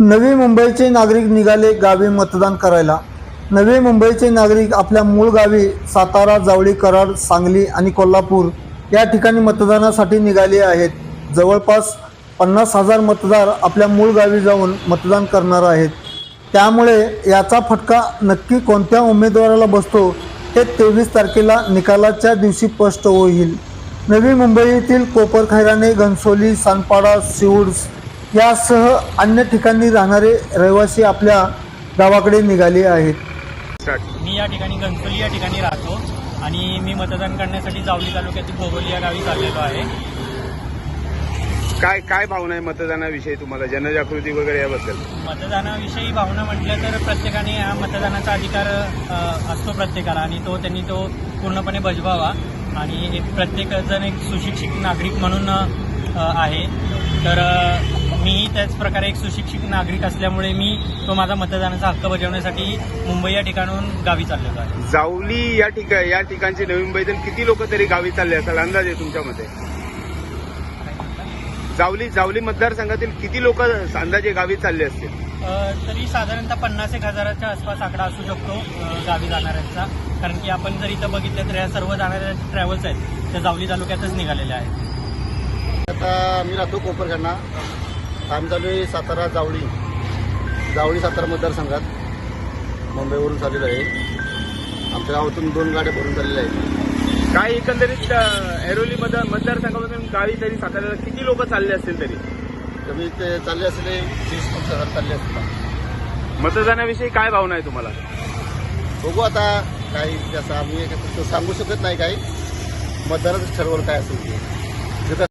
नवी मुंबईचे नागरिक निघाले गावी मतदान करायला. नवी मुंबईचे नागरिक आपल्या मूळ गावी सातारा जावळी कराड सांगली आणि कोल्हापूर या ठिकाणी मतदानासाठी निघाले आहेत. जवळपास पन्नास हजार मतदार आपल्या मूळ गावी जाऊन मतदान करणार आहेत. त्यामुळे याचा फटका नक्की कोणत्या उमेदवाराला बसतो हे तेवीस तारखेला निकालाच्या दिवशी स्पष्ट होईल. नवी मुंबईतील कोपरखैराणे घनसोली सानपाडा सिऊड्स यासह अन्य ठिकाणी राहणारे रहिवासी आपल्या गावाकडे निघाले आहेत. मी या ठिकाणी घनसोली या ठिकाणी राहतो आणि मी मतदान करण्यासाठी जावली तालुक्यातील भोगोली या गावी चाललेलो आहे. काय काय भावना आहे मतदानाविषयी तुम्हाला? जनजागृती वगैरे याबद्दल. मतदानाविषयी भावना म्हटलं तर प्रत्येकाने हा मतदानाचा अधिकार असतो प्रत्येकाला आणि तो त्यांनी तो पूर्णपणे बजवावा. आणि एक प्रत्येक जण एक सुशिक्षित नागरिक म्हणून आहे. तर मीही त्याच प्रकारे एक सुशिक्षित नागरिक असल्यामुळे मी तो माझा मतदानाचा हक्क बजावण्यासाठी मुंबई या ठिकाणून गावी चाललेलो आहे. जावली या ठिकाण या ठिकाणचे नवी मुंबईतील किती लोक तरी गावी चालले असाल? अंदाजे तुमच्या मते? जावली जावली मतदारसंघातील किती लोक अंदाजे गावी चालले असतील? अ, तरी साधारणतः पन्नास एक हजाराच्या आसपास आकडा असू शकतो गावी जाणाऱ्यांचा. कारण की आपण जर इथं बघितलं तर या सर्व जाणाऱ्या ट्रॅव्हल्स आहेत त्या जावली तालुक्यातच निघालेल्या आहेत. आता मी राहतो कोपरखाना आम्ही चालू आहे सातारा जावळी. जावळी सातारा मतदारसंघात. मुंबईवरून चाललेलो आहे आमच्या गावातून दोन गाड्या भरून चाललेल्या आहेत. काय एकंदरीत ऐरोली मतदार मतदारसंघामधून गावी तरी साताऱ्याला किती लोक चालले असतील तरी? कमी ते चालले असले तीस पंचवीस हजार चालले असतात मतदानाविषयी काय भावना आहे तुम्हाला? बघू आता काही जसं आम्ही सांगू शकत नाही काही. मतदाराचं ठरवलं काय असेल